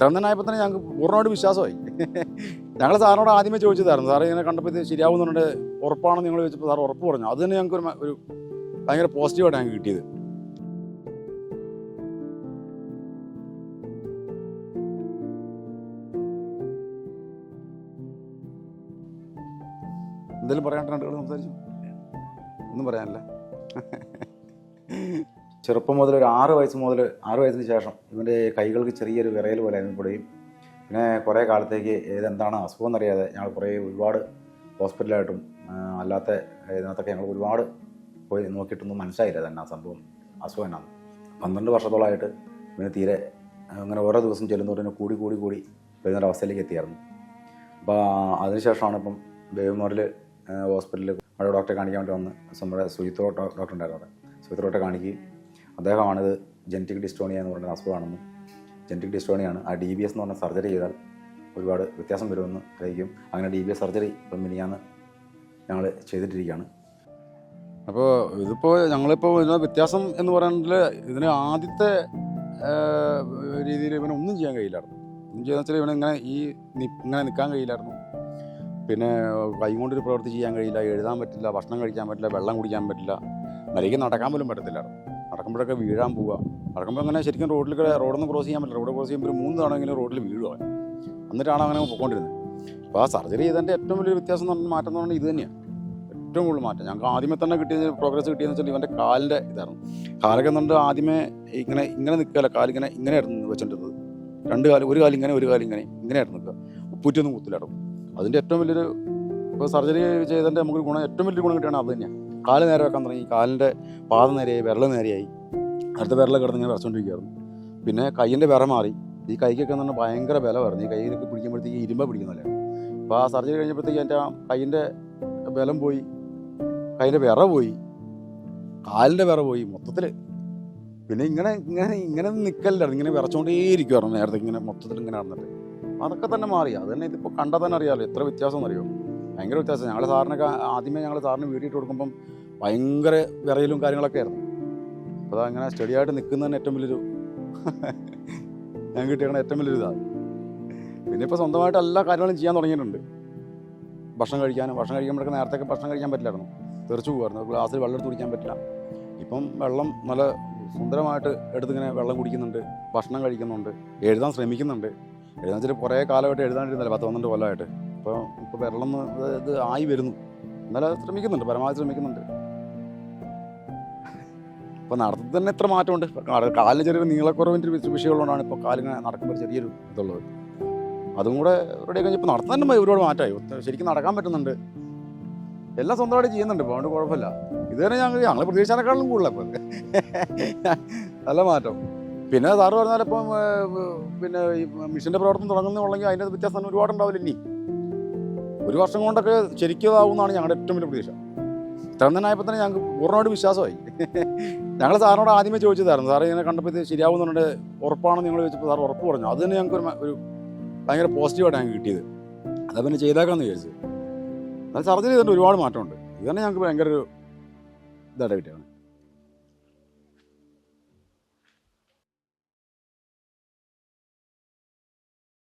ഇത്രയും തന്നെ ഞങ്ങൾക്ക് പൂർണമായിട്ട് വിശ്വാസമായി. ഞങ്ങൾ സാറിനോട് ആദ്യമേ ചോദിച്ചതായിരുന്നു. സാറേ ഇങ്ങനെ കണ്ടപ്പോൾ ഇത് ശരിയാവുന്നുണ്ട് ഉറപ്പാണെന്ന് നിങ്ങൾ ചോദിച്ചപ്പോൾ സാർ ഉറപ്പ് പറഞ്ഞു. അത് തന്നെ ഞങ്ങൾക്ക് ഒരു ഒരു ഭയങ്കര പോസിറ്റീവായിട്ട് ഞങ്ങൾക്ക് കിട്ടിയത്. എന്തെങ്കിലും പറയാണ്ട് രണ്ടുകൾ സംസാരിച്ചു? ഒന്നും പറയാനില്ല. ചെറുപ്പം മുതൽ ഒരു ആറ് വയസ്സ് മുതൽ ആറ് വയസ്സിന് ശേഷം ഇവന്റെ കൈകൾക്ക് ചെറിയൊരു വിറയൽ പോലെ അനുഭവപ്പെടുകയും പിന്നെ കുറേ കാലത്തേക്ക് ഏതെന്താണ് അസുഖം എന്നറിയാതെ ഞങ്ങൾ കുറേ ഒരുപാട് ഹോസ്പിറ്റലായിട്ടും അല്ലാത്ത ഇതിനകത്തൊക്കെ ഞങ്ങൾ ഒരുപാട് പോയി നോക്കിയിട്ടൊന്നും മനസ്സിലായില്ല തന്നെ ആ സംഭവം അസുഖം എന്നാണ്. പന്ത്രണ്ട് വർഷത്തോളമായിട്ട് ഇവന് തീരെ അങ്ങനെ ഓരോ ദിവസം ചെല്ലുന്നതോടെ കൂടി കൂടി കൂടി വരുന്നൊരു അവസ്ഥയിലേക്ക് എത്തിയായിരുന്നു. അപ്പോൾ അതിനുശേഷമാണ് ഇപ്പം ബേബിമോറിൽ ഹോസ്പിറ്റലിൽ അവിടെ ഡോക്ടറെ കാണിക്കാൻ വേണ്ടി വന്ന് നമ്മുടെ സുജിത്ത് ഡോക്ടർ ഉണ്ടായിരുന്നു അവിടെ സുജിത്ത് ഡോക്ടറെ കാണിക്കുകയും അദ്ദേഹമാണിത് ജെനറ്റിക് ഡിസ്ട്രോണിയ എന്ന് പറയുന്ന അസുഖമാണെന്ന് ജനറ്റിക് ഡിസ്റ്റോണിയാണ് ആ ഡി ബി എസ് എന്ന് പറഞ്ഞ സർജറി ചെയ്താൽ ഒരുപാട് വ്യത്യാസം വരുമെന്ന് അറിയിക്കും. അങ്ങനെ ഡി ബി എസ് സർജറി ഇപ്പം മിനിയാന്ന് ഞങ്ങൾ ചെയ്തിട്ടിരിക്കുകയാണ്. അപ്പോൾ ഇതിപ്പോൾ ഞങ്ങളിപ്പോൾ ഇതിന് വ്യത്യാസം എന്ന് പറയുന്നത് ഇതിന് ആദ്യത്തെ രീതിയിൽ ഇവന് ഒന്നും ചെയ്യാൻ കഴിയില്ലായിരുന്നു. ഒന്നും ചെയ്യാന്ന് വെച്ചാൽ ഇവനിങ്ങനെ ഈ ഇങ്ങനെ നിൽക്കാൻ കഴിയില്ലായിരുന്നു. പിന്നെ കൈ കൊണ്ടൊരു പ്രവൃത്തി ചെയ്യാൻ കഴിയില്ല എഴുതാൻ പറ്റില്ല ഭക്ഷണം കഴിക്കാൻ പറ്റില്ല വെള്ളം കുടിക്കാൻ പറ്റില്ല മരിക്കും നടക്കാൻ പോലും പറ്റത്തില്ലായിരുന്നു. നടക്കുമ്പോഴൊക്കെ വീഴാൻ പോവുക. നടക്കുമ്പോൾ അങ്ങനെ ശരിക്കും റോഡിൽ കൂടെ റോഡൊന്നും ക്രോസ് ചെയ്യാൻ പറ്റില്ല. റോഡ് ക്രോസ് ചെയ്യുമ്പോൾ ഒരു മൂന്ന് തവണ റോഡിൽ വീഴുക എന്നിട്ടാണ് അങ്ങനെ പോയിക്കൊണ്ടിരുന്നത് അപ്പോൾ ആ സർജറി ചെയ്തതിന്റെ ഏറ്റവും വലിയ വ്യത്യാസം എന്ന് പറഞ്ഞാൽ മാറ്റം എന്ന് പറഞ്ഞാൽ ഇത് തന്നെയാണ്. ഏറ്റവും കൂടുതൽ മാറ്റം. ഞങ്ങൾക്ക് ആദ്യമേ തന്നെ കിട്ടിയത് പ്രോഗ്രസ് കിട്ടിയെന്ന് വെച്ചാൽ ഇവന്റെ കാലിന്റെ ഇതായിരുന്നു. കാലൊക്കെ എന്നുണ്ട് ആദ്യമേ ഇങ്ങനെ ഇങ്ങനെ നിൽക്കുകയല്ല. കാലിങ്ങനെ ഇങ്ങനെയായിരുന്നു വെച്ചിട്ടുള്ളത് രണ്ട് കാൽ ഒരു കാൽ ഇങ്ങനെ ഒരു കാൽ ഇങ്ങനെ ഇങ്ങനെയായിരുന്നു നിൽക്കുക. ഉപ്പൂറ്റൊന്നും കുത്തിലാടും അതിന്റെ ഏറ്റവും വലിയൊരു ഇപ്പോൾ സർജറി ചെയ്തതിന്റെ നമുക്ക് ഗുണം ഏറ്റവും വലിയ ഗുണം കിട്ടിയാണ് അത് തന്നെയാണ്. കാൽ നേരെ വെക്കാൻ തുടങ്ങി. കാലിന്റെ പാത നേരെയായി വിരൽ നേരെയായി. അടുത്ത വിരൽ കിടന്ന് ഇങ്ങനെ വരച്ചുകൊണ്ടിരിക്കുകയായിരുന്നു പിന്നെ കയ്യിന്റെ വിറ മാറി. ഈ കൈക്കൊക്കെ എന്ന് പറഞ്ഞാൽ ഭയങ്കര ബലമായിരുന്നു. ഈ കൈയിലൊക്കെ പിടിക്കുമ്പോഴത്തേക്ക് ഇരുമ്പ പിടിക്കുന്നല്ലേ അപ്പോൾ ആ സർജറി കഴിഞ്ഞപ്പോഴത്തേക്ക് എന്റെ ആ കൈയിന്റെ ബലം പോയി. കയ്യിന്റെ വിറ പോയി. കാലിന്റെ വിറ പോയി മൊത്തത്തിൽ പിന്നെ ഇങ്ങനെ ഇങ്ങനെ ഇങ്ങനെ നിൽക്കല്ലായിരുന്നു ഇങ്ങനെ വിറച്ചുകൊണ്ടേയിരിക്കുമായിരുന്നു നേരത്തെ ഇങ്ങനെ മൊത്തത്തിൽ ഇങ്ങനെ നടന്നിട്ട്. അതൊക്കെ തന്നെ മാറി. അത് തന്നെ ഇതിപ്പോൾ കണ്ടാൽ തന്നെ അറിയാമല്ലോ എത്ര വ്യത്യാസം എന്നറിയോ? ഭയങ്കര വ്യത്യാസം. ഞങ്ങൾ സാറിനൊക്കെ ആദ്യമേ ഞങ്ങൾ സാറിന് വീട്ടിട്ട് കൊടുക്കുമ്പം ഭയങ്കര വിറയലും കാര്യങ്ങളൊക്കെ ആയിരുന്നു. അപ്പോൾ അതങ്ങനെ സ്റ്റഡി ആയിട്ട് നിൽക്കുന്നതന്നെ ഏറ്റവും വലിയൊരു ഞാൻ കിട്ടിയ ഏറ്റവും വലിയൊരു ഇതാണ് പിന്നെ ഇപ്പോൾ സ്വന്തമായിട്ട് എല്ലാ കാര്യങ്ങളും ചെയ്യാൻ തുടങ്ങിയിട്ടുണ്ട്. ഭക്ഷണം കഴിക്കാനും ഭക്ഷണം കഴിക്കുമ്പോഴൊക്കെ നേരത്തെ ഭക്ഷണം കഴിക്കാൻ പറ്റില്ലായിരുന്നു. തെറിച്ചു പോകുമായിരുന്നു ഗ്ലാസ്സിൽ വെള്ളം എടുത്ത് കുടിക്കാൻ പറ്റില്ല. ഇപ്പം വെള്ളം നല്ല സുന്ദരമായിട്ട് എടുത്തിങ്ങനെ വെള്ളം കുടിക്കുന്നുണ്ട് ഭക്ഷണം കഴിക്കുന്നുണ്ട് എഴുതാൻ ശ്രമിക്കുന്നുണ്ട്. എഴുതാൻ വെച്ചിട്ട് കുറേ കാലമായിട്ട് എഴുതാണ്ടിരുന്നല്ലോ പത്ത് പന്ത്രണ്ട് കൊല്ലമായിട്ട്. ഇപ്പോൾ ഇപ്പോൾ ഒന്ന് ഇത് ആയി വരുന്നു. എന്നാലും ശ്രമിക്കുന്നുണ്ട് പരമാവധി ശ്രമിക്കുന്നുണ്ട്. ഇപ്പോൾ നടത്തത്തിൽ തന്നെ എത്ര മാറ്റമുണ്ട്. ഇപ്പൊ കാലിന് ചെറിയൊരു നീളക്കുറവിന്റെ വിഷയമുള്ളതുകൊണ്ടാണ് ഇപ്പോൾ കാലിങ്ങനെ നടക്കുമ്പോൾ ചെറിയൊരു ഇതുള്ളത്. അതും കൂടെ റെഡി കഴിഞ്ഞപ്പോൾ നടത്താൻ തന്നെ ഒരുപാട് മാറ്റമായി. ശരിക്കും നടക്കാൻ പറ്റുന്നുണ്ട്. എല്ലാം സ്വന്തമായിട്ട് ചെയ്യുന്നുണ്ട് ഇപ്പോൾ അതുകൊണ്ട് കുഴപ്പമില്ല. ഇത് തന്നെ ഞങ്ങൾ ഞങ്ങൾ പ്രതീക്ഷിച്ചതിനേക്കാളും കൂടുതലാണ് ഇപ്പോൾ. നല്ല മാറ്റം. പിന്നെ സാറ് പറഞ്ഞാൽ ഇപ്പം പിന്നെ ഈ മിഷന്റെ പ്രവർത്തനം തുടങ്ങുന്നുണ്ടെങ്കിൽ അതിന്റെ വ്യത്യാസം ഒരുപാട് ഒരുപാടുണ്ടാവില്ല ഇനി. ഒരു വർഷം കൊണ്ടൊക്കെ ശരിക്കും ആവുമെന്നാണ് ഞങ്ങളുടെ ഏറ്റവും വലിയ പ്രതീക്ഷ. ഇത്രയും തന്നെ ആയപ്പോൾ തന്നെ ഞങ്ങൾക്ക് പൂർണമായിട്ട് വിശ്വാസമായി. ഞങ്ങൾ സാറിനോട് ആദ്യമേ ചോദിച്ചതായിരുന്നു സാറ് ഇങ്ങനെ കണ്ടപ്പോൾ ഇത് ശരിയാവുന്നുണ്ട് ഉറപ്പാണെന്ന് ഞങ്ങൾ ചോദിച്ചപ്പോൾ സാർ ഉറപ്പ് പറഞ്ഞു. അത് തന്നെ ഞങ്ങൾക്ക് ഒരു ഭയങ്കര പോസിറ്റീവായിട്ട് ഞങ്ങൾക്ക് കിട്ടിയത്. അതാ പിന്നെ ചെയ്തേക്കാമെന്ന് വിചാരിച്ചത് എന്നാൽ സർജറി ചെയ്തിട്ട് ഒരുപാട് മാറ്റമുണ്ട്. ഇത് തന്നെ ഞങ്ങൾക്ക് ഭയങ്കര ഒരു ഇതായിട്ട് കിട്ടിയാണ്